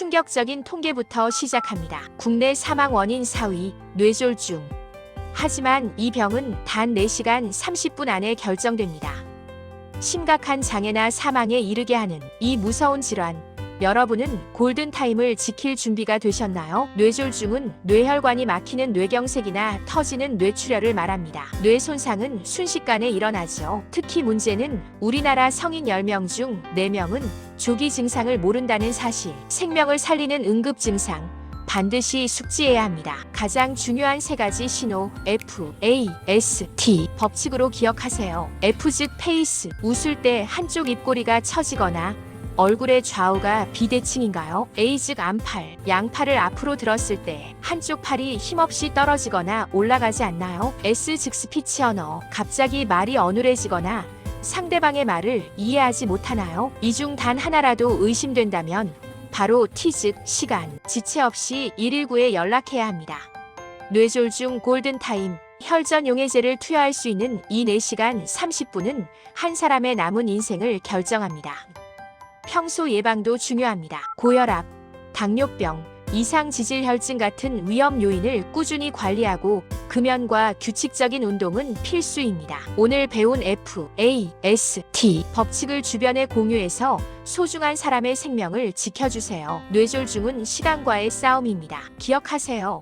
충격적인 통계부터 시작합니다. 국내 사망 원인 4위, 뇌졸중. 하지만 이 병은 단 4시간 30분 안에 결정됩니다. 심각한 장애나 사망에 이르게 하는 이 무서운 질환. 여러분은 골든타임을 지킬 준비가 되셨나요? 뇌졸중은 뇌혈관이 막히는 뇌경색이나 터지는 뇌출혈을 말합니다. 뇌 손상은 순식간에 일어나죠. 특히 문제는 우리나라 성인 10명 중 4명은 조기 증상을 모른다는 사실. 생명을 살리는 응급 증상. 반드시 숙지해야 합니다. 가장 중요한 세 가지 신호 F, A, S, T 법칙으로 기억하세요. F 즉 페이스 웃을 때 한쪽 입꼬리가 처지거나 얼굴의 좌우가 비대칭인가요? A 즉 안팔 양팔을 앞으로 들었을 때 한쪽 팔이 힘없이 떨어지거나 올라가지 않나요? S 즉 스피치 언어 갑자기 말이 어눌해지거나 상대방의 말을 이해하지 못하나요? 이 중 단 하나라도 의심된다면 바로 T 즉 시간 지체 없이 119에 연락해야 합니다. 뇌졸중 골든타임 혈전 용해제를 투여할 수 있는 이 4시간 30분은 한 사람의 남은 인생을 결정합니다. 평소 예방도 중요합니다. 고혈압, 당뇨병, 이상 지질 혈증 같은 위험 요인을 꾸준히 관리하고 금연과 규칙적인 운동은 필수입니다. 오늘 배운 F, A, S, T 법칙을 주변에 공유해서 소중한 사람의 생명을 지켜주세요. 뇌졸중은 시간과의 싸움입니다. 기억하세요.